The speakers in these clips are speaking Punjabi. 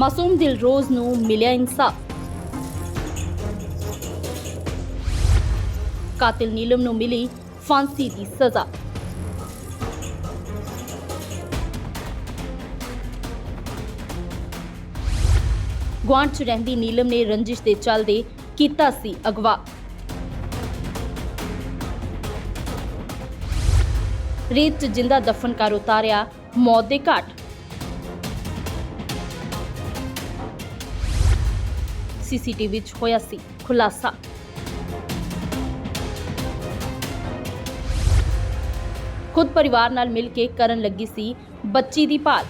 ਮਾਸੂਮ ਦਿਲਰੋਜ਼ ਨੂੰ ਮਿਲਿਆ ਇਨਸਾਫ। ਕਾਤਿਲ ਨੀਲਮ ਨੂੰ ਮਿਲੀ ਫਾਂਸੀ ਦੀ ਸਜ਼ਾ। ਗੁਆਂਢ 'ਚ ਰਹਿੰਦੀ ਨੀਲਮ ਨੇ ਰੰਜਿਸ਼ ਦੇ ਚੱਲਦੇ ਕੀਤਾ ਸੀ ਅਗਵਾ। ਰੇਤ 'ਚ ਜਿੰਦਾ ਦਫਨ ਕਰ ਉਤਾਰਿਆ ਮੌਤ ਦੇ ਘਾਟ। ਸੀਸੀਟੀਵੀ 'ਚ ਹੋਇਆ ਸੀ ਖੁਲਾਸਾ। ਖੁਦ ਪਰਿਵਾਰ ਨਾਲ ਮਿਲ ਕੇ ਕਰਨ ਲੱਗੀ ਸੀ ਬੱਚੀ ਦੀ ਭਾਲ।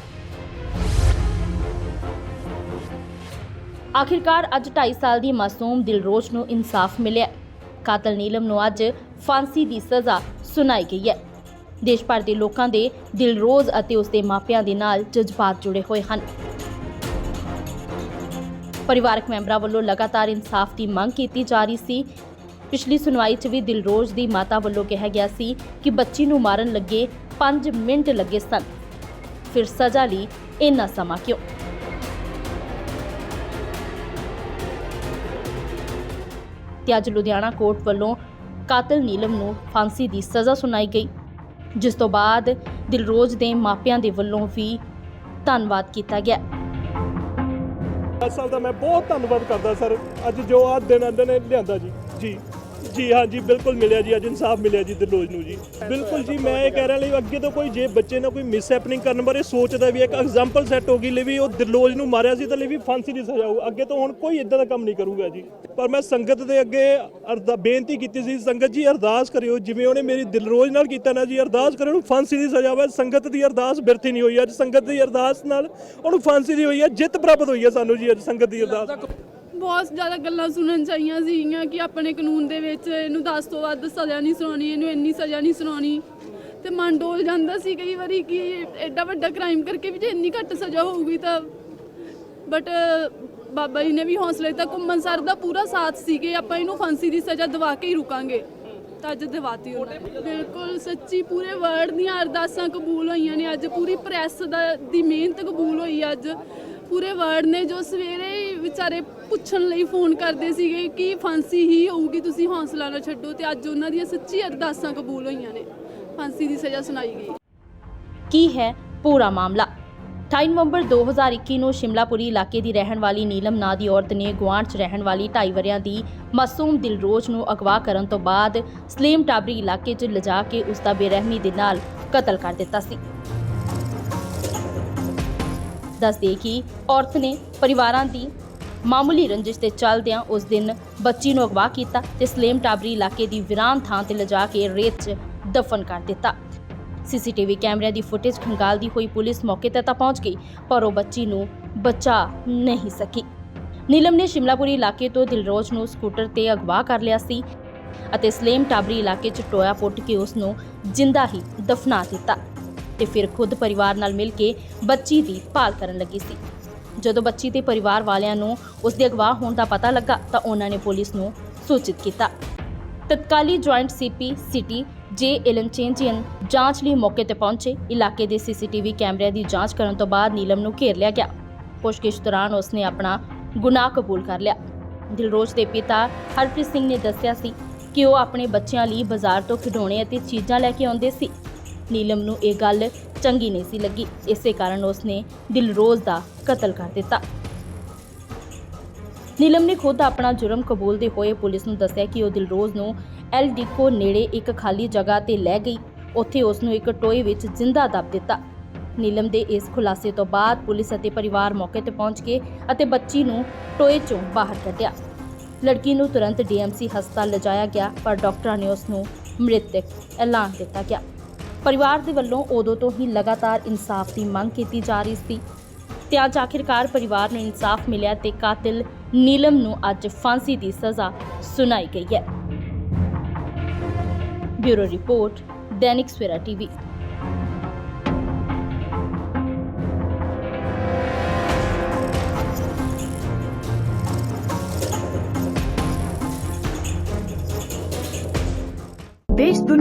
ਆਖਿਰਕਾਰ ਅੱਜ 2.5 ਸਾਲ ਦੀ ਮਾਸੂਮ ਦਿਲਰੋਜ਼ ਨੂੰ ਇਨਸਾਫ ਮਿਲਿਆ ਕਾਤਲ ਨੀਲਮ ਨੂੰ ਅੱਜ ਫਾਂਸੀ ਦੀ ਸਜ਼ਾ ਸੁਣਾਈ ਗਈ ਹੈ। ਦੇਸ਼ ਭਰ ਦੇ ਲੋਕਾਂ ਦੇ ਦਿਲਰੋਜ਼ ਅਤੇ ਉਸ ਦੇ ਮਾਪਿਆਂ ਦੇ ਨਾਲ ਜਜ਼ਬਾਤ ਜੁੜੇ ਹੋਏ ਹਨ। ਪਰਿਵਾਰਕ ਮੈਂਬਰਾਂ ਵੱਲੋਂ ਲਗਾਤਾਰ ਇਨਸਾਫ ਦੀ ਮੰਗ ਕੀਤੀ ਜਾ ਰਹੀ ਸੀ। ਪਿਛਲੀ ਸੁਣਵਾਈ 'ਚ ਵੀ ਦਿਲਰੋਜ਼ ਦੀ ਮਾਤਾ ਵੱਲੋਂ ਕਿਹਾ ਗਿਆ ਸੀ ਕਿ ਬੱਚੀ ਨੂੰ ਮਾਰਨ ਲੱਗੇ 5 ਮਿੰਟ ਲੱਗੇ ਸਨ। ਫਿਰ ਸਜ਼ਾ ਲਈ ਇੰਨਾ ਸਮਾਂ ਕਿਉਂ? ਤੇ ਅੱਜ ਲੁਧਿਆਣਾ ਕੋਰਟ ਵੱਲੋਂ ਕਾਤਲ ਨੀਲਮ ਨੂੰ ਫਾਂਸੀ ਦੀ ਸਜ਼ਾ ਸੁਣਾਈ ਗਈ, ਜਿਸ ਤੋਂ ਬਾਅਦ ਦਿਲਰੋਜ਼ ਦੇ ਮਾਪਿਆਂ ਦੇ ਵੱਲੋਂ ਵੀ ਧੰਨਵਾਦ ਕੀਤਾ ਗਿਆ। ਦਸ ਸਾਲ ਦਾ ਮੈਂ ਬਹੁਤ ਧੰਨਵਾਦ ਕਰਦਾ ਸਰ। ਅੱਜ ਜੋ ਆਹ ਦਿਨ ਆਂਦੇ ਨੇ ਲਿਆਂਦਾ ਜੀ। ਜੀ। ਜੀ, ਹਾਂ ਜੀ, ਬਿਲਕੁਲ ਮਿਲਿਆ ਜੀ, ਅੱਜ ਇਨਸਾਫ ਮਿਲਿਆ ਜੀ ਦਿਲੋਜ ਨੂੰ ਜੀ। ਬਿਲਕੁਲ ਜੀ, ਮੈਂ ਇਹ ਕਹਿ ਰਿਹਾ ਲਈ ਅੱਗੇ ਤੋਂ ਕੋਈ ਜੇ ਬੱਚੇ ਨਾਲ ਕੋਈ ਮਿਸਹੈਪਨਿੰਗ ਕਰਨ ਬਾਰੇ ਸੋਚਦਾ ਵੀ ਇੱਕ ਐਗਜ਼ਾਮਪਲ ਸੈੱਟ ਹੋ ਗਈ ਲਈ ਵੀ ਉਹ ਦਿਲੋਜ ਨੂੰ ਮਾਰਿਆ ਸੀ, ਤਾਂ ਲਈ ਵੀ ਫਾਂਸੀ ਦੀ ਸਜ਼ਾ ਹੋਊ। ਅੱਗੇ ਤੋਂ ਹੁਣ ਕੋਈ ਇਦਾਂ ਦਾ ਕੰਮ ਨਹੀਂ ਕਰੂਗਾ ਜੀ। ਪਰ ਮੈਂ ਸੰਗਤ ਦੇ ਅੱਗੇ ਅਰਦਾ, ਬੇਨਤੀ ਕੀਤੀ ਸੀ, ਸੰਗਤ ਜੀ ਅਰਦਾਸ ਕਰਿਓ, ਜਿਵੇਂ ਉਹਨੇ ਮੇਰੀ ਦਿਲਰੋਜ਼ ਨਾਲ ਕੀਤਾ ਨਾ ਜੀ, ਅਰਦਾਸ ਕਰਿਓ, ਉਹਨੂੰ ਫਾਂਸੀ ਦੀ ਸਜ਼ਾ ਹੋਵੇ। ਸੰਗਤ ਦੀ ਅਰਦਾਸ ਬਿਰਥੀ ਨਹੀਂ ਹੋਈ, ਅੱਜ ਸੰਗਤ ਦੀ ਅਰਦਾਸ ਨਾਲ ਉਹਨੂੰ ਫਾਂਸੀ ਦੀ ਹੋਈ ਹੈ, ਜਿੱਤ ਪ੍ਰਾਪਤ ਹੋਈ ਹੈ ਸਾਨੂੰ ਜੀ, ਅੱਜ ਸੰਗਤ ਦੀ ਅਰਦਾਸ। ਬਹੁਤ ਜ਼ਿਆਦਾ ਗੱਲਾਂ ਸੁਣਨ ਚਾਹੀਆਂ ਸੀਗੀਆਂ ਕਿ ਆਪਣੇ ਕਾਨੂੰਨ ਦੇ ਵਿੱਚ ਇਹਨੂੰ 10 ਤੋਂ ਵੱਧ ਸਜ਼ਾ ਨਹੀਂ ਸੁਣਾਉਣੀ, ਇਹਨੂੰ ਇੰਨੀ ਸਜ਼ਾ ਨਹੀਂ ਸੁਣਾਉਣੀ। ਤੇ ਮਨ ਡੋਲ ਜਾਂਦਾ ਸੀ ਕਈ ਵਾਰੀ ਕਿ ਐਡਾ ਵੱਡਾ ਕ੍ਰਾਈਮ ਕਰਕੇ ਵੀ ਜੇ ਇੰਨੀ ਘੱਟ ਸਜ਼ਾ ਹੋਊਗੀ ਤਾਂ ਬਟ ਬਾਬਾ ਜੀ ਨੇ ਵੀ ਹੌਸਲੇ ਤਾਂ ਘੁੰਮਣ ਸਰ ਦਾ ਪੂਰਾ ਸਾਥ ਸੀਗੇ ਆਪਾਂ ਇਹਨੂੰ ਫਾਂਸੀ ਦੀ ਸਜ਼ਾ ਦਵਾ ਕੇ ਹੀ ਰੁਕਾਂਗੇ। ਤਾਂ ਅੱਜ ਦਿਵਾਤੀ ਉਹਨਾਂ ਬਿਲਕੁਲ ਸੱਚੀ ਪੂਰੇ ਵਰਲਡ ਦੀਆਂ ਅਰਦਾਸਾਂ ਕਬੂਲ ਹੋਈਆਂ ਨੇ। ਅੱਜ ਪੂਰੀ ਪ੍ਰੈਸ ਦਾ, ਦੀ ਮਿਹਨਤ ਕਬੂਲ ਹੋਈ ਅੱਜ। ਪੂਰੇ ਵਰਲਡ ਨੇ ਜੋ ਸਵੇਰੇ ਵਿਚਾਰੇ ਪੁੱਛਣ ਲਈ ਫੋਨ ਕਰਦੇ ਸੀਗੇ ਕਿ ਫਾਂਸੀ ਹੀ ਹੋਊਗੀ, ਤੁਸੀਂ ਹੌਸਲਾ ਨਾ ਛੱਡੋ ਤੇ ਅੱਜ ਉਹਨਾਂ ਦੀਆਂ ਸੱਚੀ ਅਰਦਾਸਾਂ ਕਬੂਲ ਹੋਈਆਂ ਨੇ। ਫਾਂਸੀ ਦੀ ਸਜ਼ਾ ਸੁਣਾਈ ਗਈ। ਕੀ ਹੈ ਪੂਰਾ ਮਾਮਲਾ? 28 ਨਵੰਬਰ 2021 ਨੂੰ ਸ਼ਿਮਲਾਪੁਰੀ ਇਲਾਕੇ ਦੀ ਰਹਿਣ ਵਾਲੀ ਨੀਲਮ ਨਾਂ ਦੀ ਔਰਤ ਨੇ ਗੁਆਂਢ 'ਚ ਰਹਿਣ ਵਾਲੀ 2.5 ਵਰਿਆਂ ਦੀ ਮਾਸੂਮ ਦਿਲਰੋਜ਼ ਨੂੰ ਅਗਵਾ ਕਰਨ ਤੋਂ ਬਾਅਦ ਸਲੇਮ ਟਾਬਰੀ ਇਲਾਕੇ 'ਚ ਲਿਜਾ ਕੇ ਉਸ ਦਾ ਬੇਰਹਿਮੀ ਦੇ ਨਾਲ ਕਤਲ ਕਰ ਦਿੱਤਾ ਸੀ। ਦੱਸਦੇ ਕਿ ਔਰਤ ਨੇ ਪਰਿਵਾਰਾਂ ਦੀ ਮਾਮੂਲੀ ਰੰਜਿਸ਼ ਤੇ ਚੱਲਦਿਆਂ ਉਸ ਦਿਨ ਬੱਚੀ ਨੂੰ ਅਗਵਾ ਕੀਤਾ ਤੇ ਸਲੇਮ ਟਾਬਰੀ ਇਲਾਕੇ ਦੀ ਵਿਰਾਨ ਥਾਂ ਤੇ ਲਿਜਾ ਕੇ ਰੇਤ 'ਚ ਦਫਨ ਕਰ ਦਿੱਤਾ। ਸੀਸੀਟੀਵੀ ਕੈਮਰਿਆਂ ਦੀ ਫੁਟੇਜ ਖੰਗਾਲਦੀ ਹੋਈ ਪੁਲਿਸ ਮੌਕੇ ਤੇ ਤਾਂ ਪਹੁੰਚ ਗਈ, ਪਰ ਉਹ ਬੱਚੀ ਨੂੰ ਬਚਾ ਨਹੀਂ ਸਕੀ। ਨੀਲਮ ਨੇ ਸ਼ਿਮਲਾਪੁਰੀ ਇਲਾਕੇ ਤੋਂ ਦਿਲਰੋਜ਼ ਨੂੰ ਸਕੂਟਰ ਤੇ ਅਗਵਾ ਕਰ ਲਿਆ ਸੀ ਅਤੇ ਸਲੇਮ ਟਾਬਰੀ ਇਲਾਕੇ 'ਚ ਟੋਇਆ ਪੁੱਟ ਕੇ ਉਸ ਨੂੰ ਜਿੰਦਾ ਹੀ ਦਫਨਾ ਦਿੱਤਾ ਤੇ ਫਿਰ ਖੁਦ ਪਰਿਵਾਰ ਨਾਲ ਮਿਲ ਕੇ ਬੱਚੀ ਦੀ ਭਾਲ ਕਰਨ ਲੱਗੀ ਸੀ। ਜਦੋਂ ਬੱਚੀ ਤੇ ਪਰਿਵਾਰ ਵਾਲਿਆਂ ਨੂੰ ਉਸ ਦੇ ਅਗਵਾ ਹੋਣ ਦਾ ਪਤਾ ਲੱਗਾ ਤਾਂ ਉਹਨਾਂ ਨੇ ਪੁਲਿਸ ਨੂੰ ਸੂਚਿਤ ਕੀਤਾ। ਤਤਕਾਲੀ ਜੁਆਇੰਟ ਸੀਪੀ ਸਿਟੀ ਜੇ ਇਲਨਚੇਂਜੀਅਨ ਜਾਂਚ ਲਈ ਮੌਕੇ ਤੇ ਪਹੁੰਚੇ। ਇਲਾਕੇ ਦੇ ਸੀਸੀਟੀਵੀ ਕੈਮਰਿਆਂ ਦੀ ਜਾਂਚ ਕਰਨ ਤੋਂ ਬਾਅਦ ਨੀਲਮ ਨੂੰ ਘੇਰ ਲਿਆ ਗਿਆ। ਪੁੱਛਗਿੱਛ ਦੌਰਾਨ ਉਸਨੇ ਆਪਣਾ ਗੁਨਾਹ ਕਬੂਲ ਕਰ ਲਿਆ। ਦਿਲਰੋਜ਼ ਦੇ ਪਿਤਾ ਹਰਪ੍ਰੀਤ ਸਿੰਘ ਨੇ ਦੱਸਿਆ ਸੀ ਕਿ ਉਹ ਆਪਣੇ ਬੱਚਿਆਂ ਲਈ ਬਾਜ਼ਾਰ ਤੋਂ ਖਿਡੌਣੇ ਅਤੇ ਚੀਜ਼ਾਂ ਲੈ ਕੇ ਆਉਂਦੇ ਸੀ। ਨੀਲਮ ਨੂੰ ਇਹ ਗੱਲ ਚੰਗੀ ਨਹੀਂ ਸੀ ਲੱਗੀ। ਇਸੇ ਕਾਰਨ ਉਸਨੇ ਦਿਲਰੋਜ਼ ਦਾ ਕਤਲ ਕਰ ਦਿੱਤਾ। ਨੀਲਮ ਨੇ ਖੁਦ ਆਪਣਾ ਜੁਰਮ ਕਬੂਲਦੇ ਹੋਏ ਪੁਲਿਸ ਨੂੰ ਦੱਸਿਆ ਕਿ ਉਹ ਦਿਲਰੋਜ਼ ਨੂੰ ਐਲ ਡਿਕੋ ਨੇੜੇ ਇੱਕ ਖਾਲੀ ਜਗ੍ਹਾ ਤੇ ਲੈ ਗਈ। ਉੱਥੇ ਉਸ ਨੂੰ ਇੱਕ ਟੋਏ ਵਿੱਚ ਜਿੰਦਾ ਦੱਬ ਦਿੱਤਾ। ਨੀਲਮ ਦੇ ਇਸ ਖੁਲਾਸੇ ਤੋਂ ਬਾਅਦ ਪੁਲਿਸ ਅਤੇ ਪਰਿਵਾਰ ਮੌਕੇ ਤੇ ਪਹੁੰਚ ਗਏ ਅਤੇ ਬੱਚੀ ਨੂੰ ਟੋਏ ਚੋਂ ਬਾਹਰ ਕੱਢਿਆ। ਲੜਕੀ ਨੂੰ ਤੁਰੰਤ ਡੀਐਮਸੀ ਹਸਪਤਾਲ ਲਿਜਾਇਆ ਗਿਆ, ਪਰ ਡਾਕਟਰਾਂ ਨੇ ਉਸ ਨੂੰ ਮ੍ਰਿਤਕ ਐਲਾਨ ਦਿੱਤਾ ਗਿਆ। ਪਰਿਵਾਰ ਦੇ ਵੱਲੋਂ ਉਦੋਂ ਤੋਂ ਹੀ ਲਗਾਤਾਰ ਇਨਸਾਫ ਦੀ ਮੰਗ ਕੀਤੀ ਜਾ ਰਹੀ ਸੀ। ਤੇ ਅੱਜ ਆਖਿਰਕਾਰ ਪਰਿਵਾਰ ਨੂੰ ਇਨਸਾਫ ਮਿਲਿਆ ਤੇ ਕਾਤਿਲ ਨੀਲਮ ਨੂੰ ਅੱਜ ਫਾਂਸੀ ਦੀ ਸਜ਼ਾ ਸੁਣਾਈ ਗਈ ਹੈ। Bureau report, Dainik Savera TV.